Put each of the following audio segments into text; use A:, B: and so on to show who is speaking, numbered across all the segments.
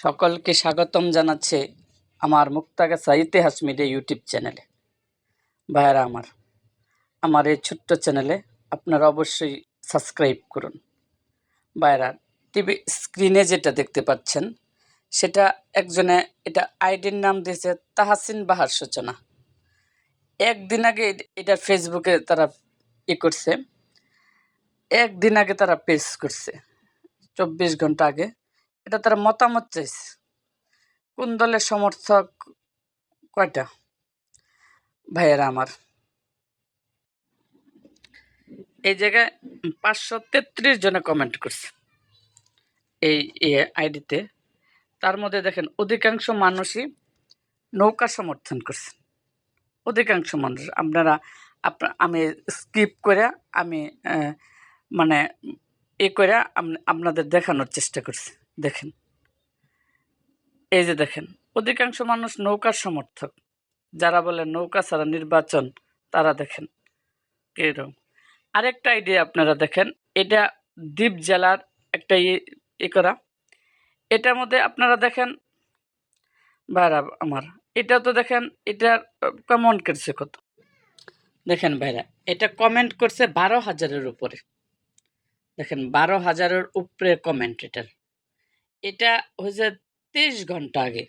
A: সকলকে স্বাগতম জানাচ্ছে আমার মুক্তাগাছা ইতিহাস মিডিয়া ইউটিউব চ্যানেলে। ভাইয়ারা আমার আমার এই ছোট্ট চ্যানেলে আপনারা অবশ্যই সাবস্ক্রাইব করুন। ভাইয়ারা, টিভি স্ক্রিনে যেটা দেখতে পাচ্ছেন, সেটা একজনে এটা আইডির নাম দিয়েছে তাহাসিন বাহার সূচনা। একদিন আগে এটা ফেসবুকে তারা ই করছে, একদিন আগে তারা পেজ করছে, চব্বিশ ঘণ্টা আগে। এটা তারা মতামত চাইছে। কোন দলের সমর্থক কয়টা? ভাইয়েরা আমার। এই জায়গায় পাঁচশো তেত্রিশ জনে কমেন্ট করছে। এই আইডিতে। তার মধ্যে দেখেন, অধিকাংশ মানুষই নৌকা সমর্থন করছে। অধিকাংশ মানুষ, আপনারা আমি স্কিপ করে, আমি মানে এ করে আপনাদের দেখানোর চেষ্টা করছি। দেখেন। এই যে দেখেন, অধিকাংশ মানুষ নৌকার সমর্থক। যারা বলে নৌকা ছাড়া নির্বাচন, তারা দেখেন। এরকম আরেকটা আইডিয়া আপনারা দেখেন, এটা দ্বীপ জেলার একটা ই করা। এটার মধ্যে আপনারা দেখেন, ভাইরা আমার এটা তো দেখেন, এটা কমেন্ট করছে কত? দেখেন ভাইরা, এটা কমেন্ট করছে বারো হাজারের উপরে। দেখেন, বারো হাজারের উপরে কমেন্ট এটার। এটা হয়েছে তেইশ ঘণ্টা আগে।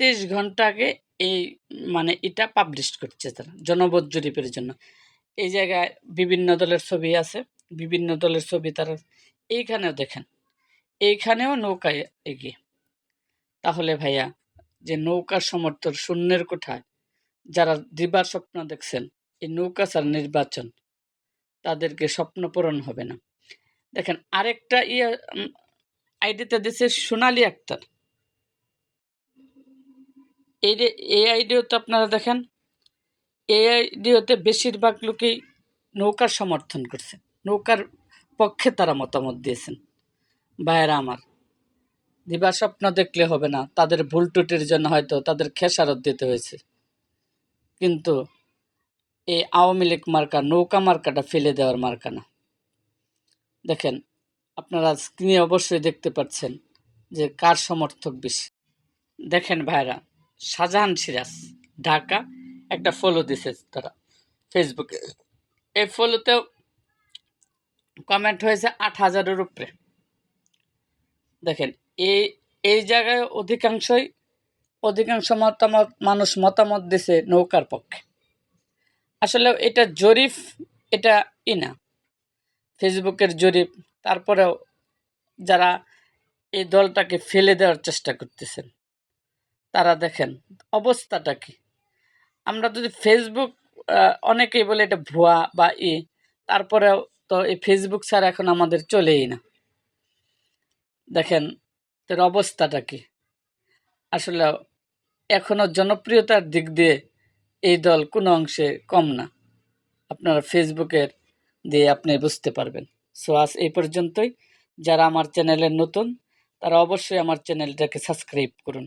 A: তেইশ ঘণ্টা আগে এই মানে এটা পাবলিশ করছে তারা জনবদ জরিপের জন্য। এই জায়গায় বিভিন্ন দলের ছবি আছে, বিভিন্ন দলের ছবি তারা এইখানেও দেখেন। এইখানেও নৌকায় এগিয়ে। তাহলে ভাইয়া, যে নৌকার সমর্থন শূন্যের কোঠায় যারা দিবার স্বপ্ন দেখছেন, এই নৌকা ছাড়া নির্বাচন তাদেরকে স্বপ্ন পূরণ হবে না। দেখেন আরেকটা ইয়ে উম, আইডিতে দিছে সোনালী আক্তার। এই এই আইডিওতে আপনারা দেখেন এই আইডিওতে বেশিরভাগ লোকেই নৌকার সমর্থন করছে। নৌকার পক্ষে তারা মতামত দিয়েছেন ভাইয়েরা আমার দিবা স্বপ্ন দেখলে হবে না তাদের ভুল ত্রুটির জন্য হয়তো তাদের খেসারত দিতে হয়েছে। কিন্তু এই আওয়ামী লীগ মার্কা নৌকা মার্কাটা ফেলে দেওয়ার মার্কা না। দেখেন আপনারা স্ক্রিনে অবশ্যই দেখতে পাচ্ছেন যে কার সমর্থক বেশি। দেখেন ভাইরা শাহজাহান সিরাজ, ঢাকা একটা ফলো দিছে তারা ফেসবুকে এই ফলোতেও কমেন্ট হয়েছে আট হাজারের উপরে। দেখেন, এই এই জায়গায় অধিকাংশই, অধিকাংশ মতামত, মানুষ মতামত দিছে নৌকার পক্ষে। আসলে এটা জরিপ, এটা ই না। ফেসবুকের জরিপ তারপরেও যারা এই দলটাকে ফেলে দেওয়ার চেষ্টা করতেছেন, তারা দেখেন অবস্থাটা কি। আমরা যদি ফেসবুক অনেকেই বলে এটা ভুয়া বা ই, তারপরেও তো এই ফেসবুক ছাড়া এখন আমাদের চলেই না। দেখেন তার অবস্থাটা কি। আসলে এখনও জনপ্রিয়তার দিক দিয়ে এই দল কোনো অংশে কম না। আপনারা ফেসবুকের দিয়ে আপনি বুঝতে পারবেন। সো আজ এই পর্যন্তই। যারা আমার চ্যানেলের নতুন, তারা অবশ্যই আমার চ্যানেলটাকে সাবস্ক্রাইব করুন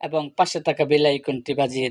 A: এবং পাশে থাকা বেল আইকনটি বাজিয়ে